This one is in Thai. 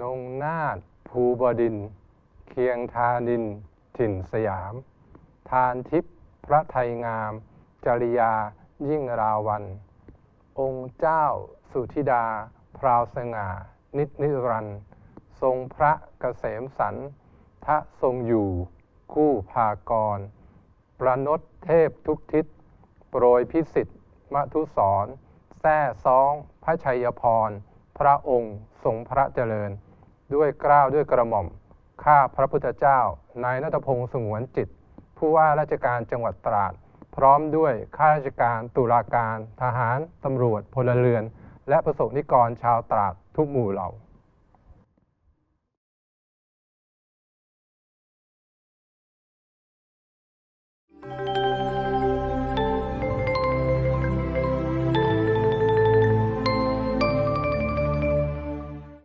นงนาฏภูบดิน เคียงทานิน ถิ่นสยาม ทานทิพย์พระไทยงาม จริยายิ่งราวัน องค์เจ้าสุธิดา พราวสง่า นิจนิรัน ทรงพระเกษมสันทะทรงอยู่ คู่ภากร ประนตเทพทุกทิศ โปรยพิสิทธิ์มทุสรแท่ซ้องพระชัยพร พระองค์ทรงพระเจริญ ด้วยเกล้าวด้วยกระหม่อม ข้าพระพุทธเจ้านายนัทพงศ์สงวนจิต ผู้ว่าราชการจังหวัดตราด พร้อมด้วยข้าราชการตุลาการ ทหาร ตำรวจพลเรือน และประสบนิกรชาวตราดทุกหมู่เหล่า Thank